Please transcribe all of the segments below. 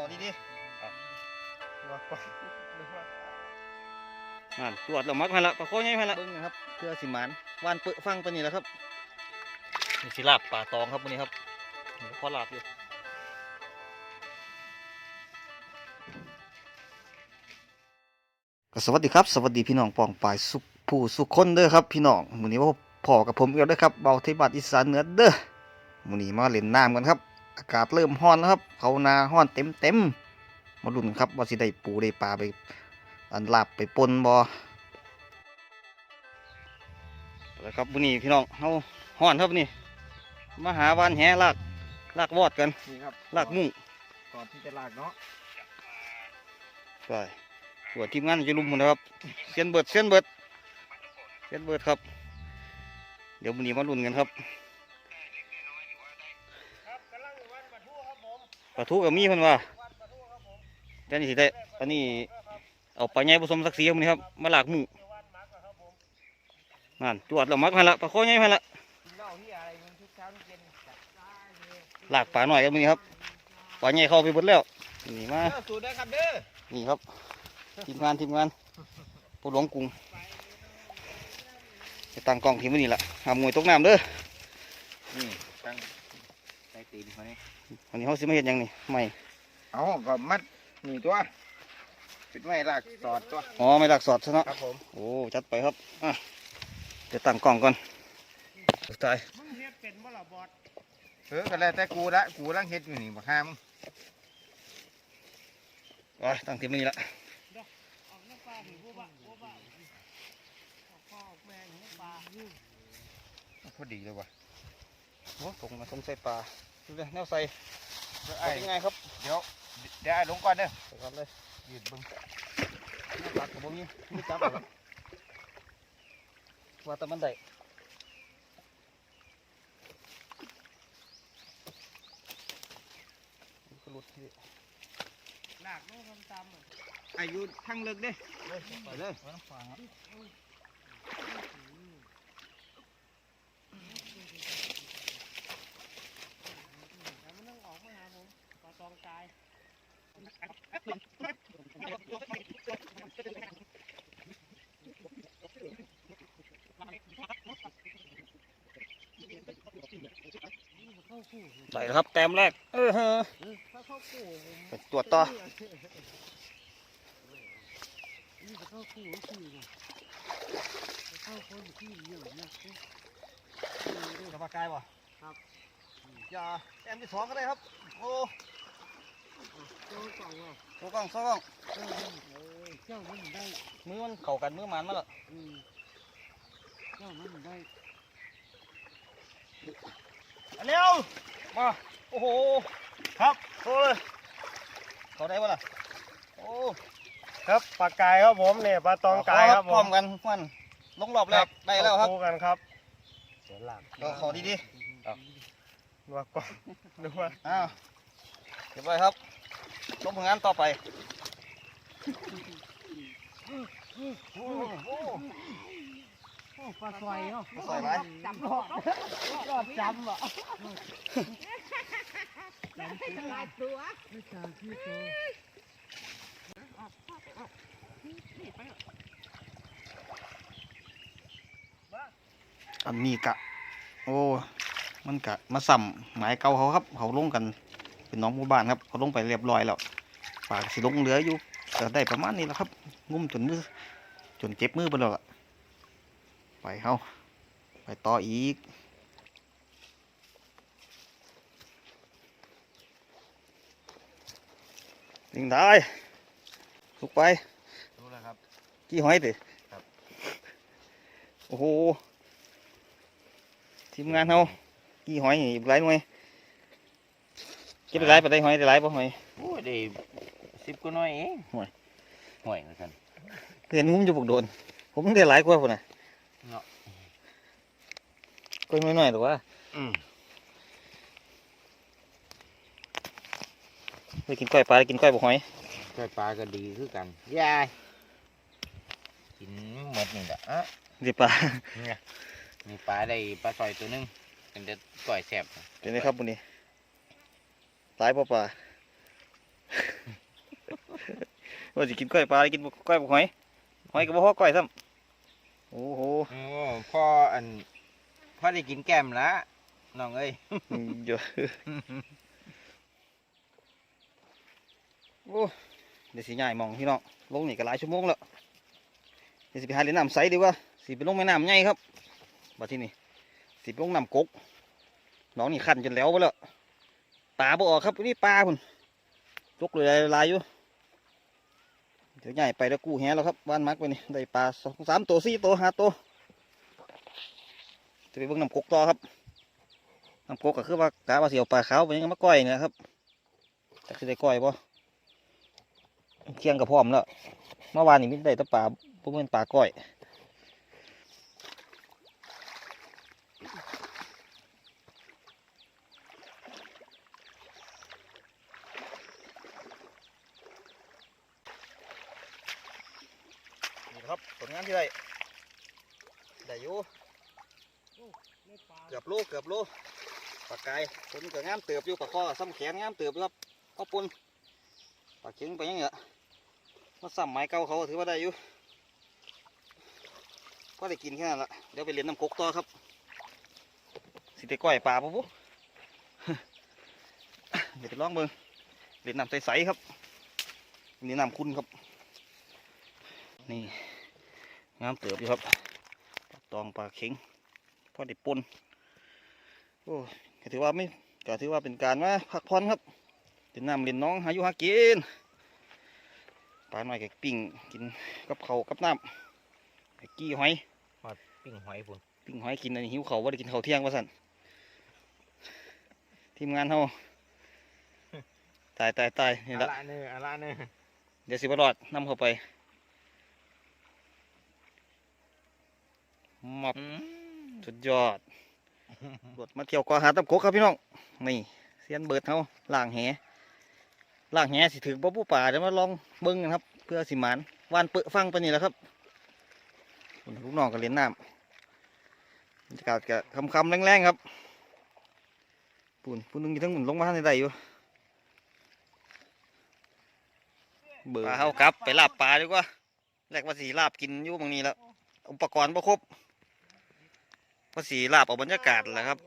ขอดีดิว่าก่อนนึกว่านั่นตรวจแล้วมักให้ละปลาโคใหญ่ให้ละเบิ้งนะครับเพื่อสิหมานวานเปื้อฟังไปนี่แหละครับนี่สิลาบป่าตองครับวันนี้ครับนี่พอลาบอยู่ก็สวัสดีครับ สวัสดีพี่น้องปองปายสุขผู้สุขคนเด้อครับ พี่น้องมื้อนี้ว่าพ่อกับผมอีกแล้วเด้อครับเบาเทบัดอีสานเหนือเด้อมื้อนี้มาเล่นน้ำกันครับ อากาศเริ่มร้อนแล้วครับ เขานาร้อนเต็มเต็มๆมาลุ้นครับว่าสิได้ปูได้ปลาไป อันลาบไปปนบ่แล้วครับมื้อนี้พี่น้องเฮาฮ้อนครับนี่มาหาวานแหลากลากวอดกันนี่ครับลากมุ้งก่อนที่จะลากเนาะไปตัวทีมงานจะลุมหมดนะครับเสียนเบิดเสียนเบิดเสียนเบิดครับ เดี๋ยวมื้อนี้มาลุ้นกันครับ ปลาทูกับมีเพิ่นว่าเดี๋ยวนี้สิได้อันนี้เอาปลาใหญ่ผสมสักสีครับมื้อนี้ครับมาหลากหมุ้งนั่นจวดแล้วมักให้ละปลาโคใหญ่ให้ละหลากปลาหน่อยครับมื้อนี้ครับปลาใหญ่เข้าไปหมดแล้วนี่มาสูตรได้ครับเด้อนี่ครับทีมงานทีมงานผู้หลวงกรุงไปตั้งกล้องทีมนี้ละหามวยตกน้ำเด้อนี่ตั้งใส่ตีนเขาเนี่ วันนี้เขาสิมาเห็นยังนี่ไม่เอาก็มัดนี่ตัวปิดไว้ลากสอดตัว อ๋อไม่ลักสอดซะเนาะครับผมโอ้จัดไปครับอะเดี๋ยวตั้งกล้องก่อนสุดท้ายมึงเฮ็ดเป็นบ่ล่ะบอดเออก็แล้วแต่กูละกูลังเฮ็ดอยู่นี่บักฮามงไปตั้งทีมมื้อนี้ละออกน้ำปลาหรือบ่บะบ่บะออกพ่อออกแม่น้ำปลา พอดีเลยว่ะโอ้ตรงมาสงใส่ปลาดู เลยแนวใส่เดี๋ยวใส่ไอ้ยังไงครับเดี๋ยวเดี๋ยวไอ้ลงก่อนเด้อใส่ครับเลยยืดเบึงแนวตัดกับบ่มีมีจับเอาครับว่าแต่มันได้มันก็หลุดที่ลากลงทำตามอะอายุทั้งเลิกเด้ไปเลยไปน้ำฟางครับ แต่มันต้องออกมาหาผมปลาต องกายได้แล้วครับแต้มแรก เออฮะเข้าคู่ผมไปตรวจต่อนี่จะเข้าคู่ก็คืองจะเข้าคนที่เยอะนะสบายกายวะครับอย่าแต้มที่สองก็ได้ครับ โอ้ โซ่กล้องโซกล้องเจ้ามันได้มือมันเข้ากันมือมันมาล้วอืมเจ้ามันได้เร็วมาโอ้โหครับโอ้ยเขาได้ปะล่ะโอ้ครับปลากายครับผมเนี่ยปลาตองกายครับพผร้อมกันมันลงรอบแรกได้แล้วครับคู่กันครับเดี๋ยวลากก็ขอดีว่าก่อนนึกว่าอ้าว ก็บไว้ครับลงผลงานต่อไปปลาซอยเนาะใส่ไหมจำรอดรอดจำอ่หลายตัวไม่จำที่ตัวอันนี้กะ โอ้ มันกะ มาสั่มหมายเก่าเขาครับ เขาลงกัน เป็นน้องหมู่บ้านครับเขาลงไปเรียบร้อยแล้วฝากสิลงเหลืออยู่ก็ได้ประมาณนี้แหละครับงุ้มจนมือจนเจ็บมือไปแล้วล่ะไปเฮาไปต่ออีกยิงได้ลุกไปรู้แล้วครับกี่หอยติครับ โอ้โหทีมงานเฮากี่หอยอีกหลายหน่วยเก็บไปหลายไปได้หอยได้หลายป่ะหอยโอ้ยได้สิบกว่าน้อยเองห่วยห่วยเหมือนกันเห็นงุ้มจะบุกโดน ผมได้หลายกว่าพุ่นน่ะเนาะก็น้อยๆหรอกว่าอืมไปกินกล้อยปลากินกล้อยบุกหอยกล้วยปลาก็ดีคือกันยายกินหมดนี่แหละอะเดี๋ยวปลาเนี่ยมีปลาได้ปลาซอยตัวหนึงเป็นเด็ดก่อยแสบเป็นไงครับบุนี้ หลายป่ปลาว่าสิกินกล้อยปลาได้กินบ่กล้อยบ่หอยหอยก็บ่พอกล้อยซ้ำโอ้โหโอ้พ่ออันพ่อได้กินแก้มละน้องเอ้ยอืมเดี๋ยวโอ้เดี๋ยวสิย้ายหมองพี่น้องลงนี่ก็หลายชั่วโมงแล้วเดี๋ยวสิไปหาเล่นน้ำใสดีกว่าสิไปลงแม่น้ำใหญ่ครับบัดที่นี่สิไปลงน้ำกกน้องนี่ขันจนแล้วไปแล้ว ปลาบ่ออกครับนี่ปลาพุ่นยกเลยลายอยู่เดี๋ยวย้ายไปแล้วกู้แหแล้วครับบ้านมักไปนี่ได้ปลาสองสามตัวสี่ตัวห้าตัวจะไปเบิ่งน้ำกกต่อครับน้ำกกก็คือว่ากะว่าสิเอาปลาขาวไปยังมาก้อยนี่นะครับแต่คือได้ก้อยบ่เคียงกับพร้อมแล้วเมื่อวานนี้มิได้ต่ปลาพวกมันปลาก้อยนี่ครับผลงานที่ได้ได้อยู่ ในป่า เกือบโลเกือบโลปลากไก่ผมก็งามเติบอยู่ปลาคอซ้ำแขนงามเติบอยู่ครับข้าวปุ้นปลาเข็งไปยังเงี้ยมาซ้ำไม้เก่าเขาถือว่าได้อยู่ก็ได้กินแค่นั้นละเดี๋ยวไปเรียนน้ำกกต่อครับ สิได้ก้อยปลาปุ๊บเดี๋ยวไปลองเบิ่งเรียนน้ำใสๆครับนี่น้ำคุณครับ นี่งามเติบอยู่ครับตองปลาเข็ง พอได้ปนโอ้ก็ถือว่าไม่ก็ถือว่าเป็นการมาพักผ่อนครับเล่นน้ำเล่นน้องหาอยู่หากินปลาหน่อยก็ปิ้งกินกับเขาวกับน้ำไปกี้หอยปิ้งหอยพุ่นปิ้งหอยกินอันนี้หิวเขาวว่าได้กินข้าวเที่ยงว่าสันทีมงานเฮาตายตายตายนี่อะละละเนื้ออะละเนื้อเดี๋ยวสิบรอดนำเข้าไปมับอืม สุดยอดรถมาเที่ยวเกาะหาดตำโกกครับพี่น้อง นี่เสียนเบิดเขาล่างแหล่างแหสิถึงบ่ผู้ป่าเดี๋ยวมาลองเบิ้งกันครับ เพื่อสิหมานวานเปอะฟังไปนี่แหละครับคุณลูกน้องก็เล่นน้ำบรรยากาศก็คำๆแรงๆครับปุ่นปุ่นนึงอยู่ทั้งหมุนลงมาทางใดอยู่เบื่อปลาเขากลับ ไปลาบปลาดีกว่าแรกว่าสีลาบกินอยู่บางนี้แล้ว อุปกรณ์บ่ครบ ว่าสีลาบเอาบรรยากาศแหละครับ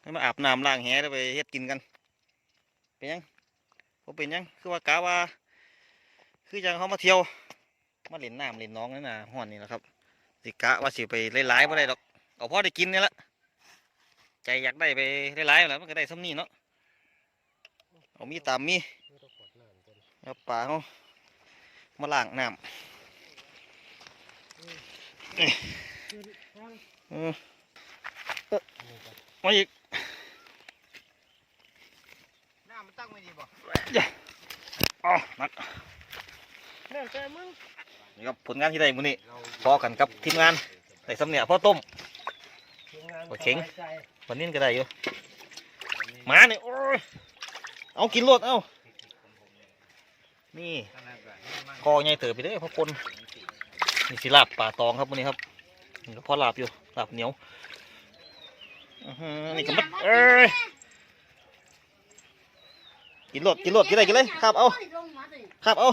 ให้มาอาบน้ำล้างแหแล้ไปเฮ็ดกินกัน เป็นยังบ่เป็นยังคือว่ากะว่า คือจังเขามาเที่ยว มาเล่นน้ำเล่นน้องนี่นะห้อนนี่แหละครับ สิกะว่าสิไปหลายๆบ่ได้ดอกเอาพอได้กินนี่ละใจอยากได้ไปหลายๆแล้วมันก็ได้ซ้ำนี่เนาะเอามีตามมีเอาปลาเขามาล้างน้ำออเออ มาอีกน้ำมันตั้งไว้ดีบ่อ๋อนักนั่นแต่มึงนี่ครับผลงานที่ได้มื้อนี้เราพอกันกับทีมงานได้สำเนียพ่อต้มทีมงานโอเข็งสบายใจวันนี้ก็ได้อยู่หมาเนี่ยโอ้ยเอากินรดเอานี่ขนาดแบบนี้มันคอใหญ่เติบไปเด้อพ่อปนนี่สิลาบป่าตองครับวันนี้ครับนี่ก็พอลาบอยู่ลาบเหนียวอื้อหือ นี่ก็มัดเอ้ยกินรดกินรดกินได้กินเลยครับเอาครับเอา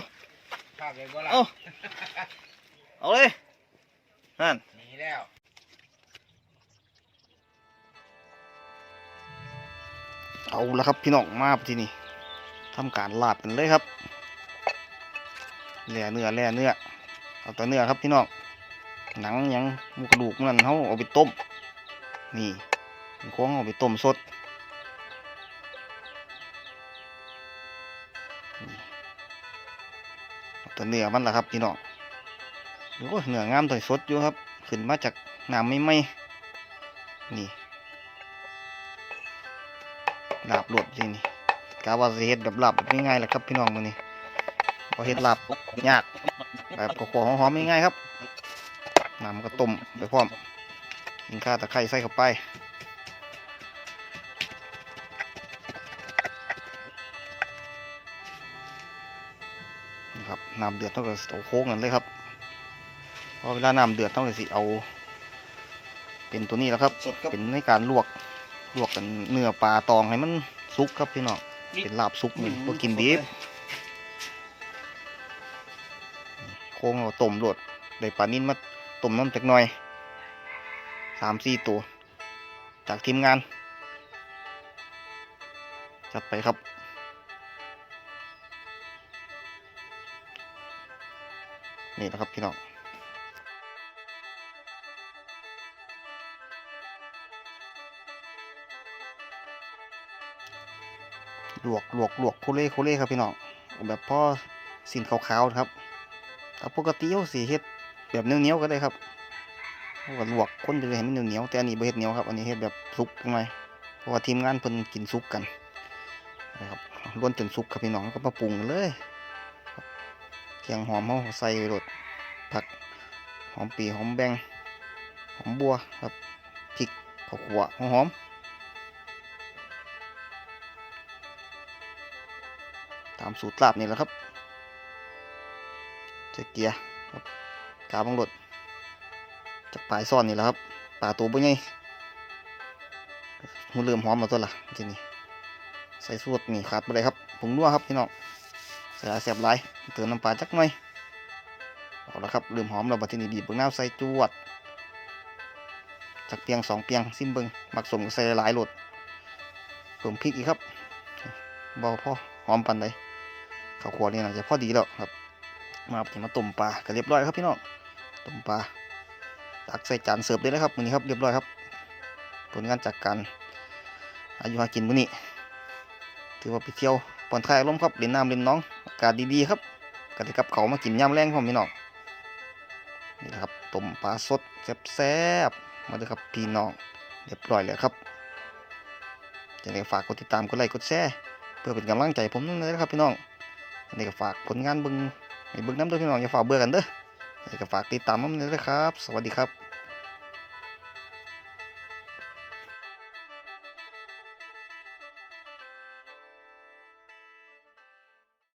ภาพเลยบ่ล่ะเอาเอาเลยนั่นหนีแล้วเอาละครับพี่น้องมาที่นี่ทำการลาบกันเลยครับแล่เนื้อแล่เนื้อเอาแต่เนื้อครับพี่น้องหนังหยังหมูกระดูกมันเขาเอาไปต้มนี่มัน ของเอาไปต้มสดนี่เนื้อมันละครับพี่น้องโอ้เนื้องามตัวสดอยู่ครับ ขึ้นมาจากน้ำไม่ไหมนี่ลาบหลดจริงนี่กาว่าสิเฮ็ดแบบลาบง่ายๆแหละครับพี่น้องมื้อนี้พอเฮ็ดลาบยากแบบกรอหอมๆง่ายๆครับน้ำก็ต้มไปพร้อมกินข้าวตะไคร้ใส่เข้าไป นะครับน้ำเดือดต้องก็เอาโค้งกันเลยครับพอเวลาน้ำเดือดต้องก็สิเอา เป็นตัวนี้แล้วครับเป็นในการลวกลวกกันเนื้อปลาตองให้มันสุกครับพี่น้องเป็นลาบสุกนี่พวกกินดิบค้งเราต้มโลดได้ปลานิ่นมาต้มน้ำจักหน่อยสามสี่ตัว จากทีมงาน จัดไปครับ นี่นะครับพี่น้องลวกลวกลวกโคเล่โคเล่ครับพี่น้องแบบพ่อสินขาวๆนะครับถ้าปกติเขาสีเฮ็ดแบบเนี้ยวๆก็ได้ครับก็ลวกคนไปเลยให้มันเหนียวๆแต่อันนี้บ่เฮ็ดเหนียวครับอันนี้เฮ็ดแบบสุกจังไงเพราะว่าทีมงานเพิ่นกินสุกกันนะครับล้วนจนสุกครับพี่น้องก็มาปรุงกันเลย เคียงหอมเขาใส่ไปโดดผักหอมปีหอมแบงหอมบัวครับพริกข้าวคั่วหอมตามสูตรลาบนี่แหละครับใส่เกียร์ครับกาบังรถจากปลายซ่อนนี่แหละครับปลาตัวบ่ใหญ่หูเริ่มหอมแล้วตัวละทีนี้ใส่สูตรนี่ขาดไปเลยครับผงนัวครับพี่น้อง ใส่หลายแสบหลเติมน้ำปลาจักหน่อยเอาละครับเริ่มหอมแล้วบัดนี้บีบเบิ่งน้ำใส่จวดจากเปียงสองเปียงซิมเบิงหมักสมใส่หลายโหลดเพิ่มพริกอีกครับบ่พอหอมปันใดข้าวคั่วนี่น่าจะพอดีแล้วครับ มาถึงมาต้มปลาก็เรียบร้อยครับพี่น้องต้มปลาตักใส่จานเสิร์ฟได้เลยครับมื้อนี้ครับเรียบร้อยครับ ผลงานจากการอายุหากินมื้อนี้ ถือว่าไปเที่ยวผ่อนคลายอารมครับเล่นน้ำเล่นน้อง กาศดีๆครับก็ได้กับเขามากินยามแรงพร้อมพี่น้องนี่แหละครับต้มปลาสดแซ่บๆมาเลยครับพี่น้องเรียบร้อยแล้วครับจะได้ฝากกดติดตามกดไลค์กดแชร์เพื่อเป็นกำลังใจผมนั่นเลยนะครับพี่น้องอันนี้ก็ฝากผลงานบึงให้เบึงน้ำด้วยพี่น้องอย่าฝากเบื่อกันเด้ออันนี้ก็ฝากติดตามน้ำเลยครับ สวัสดีครับ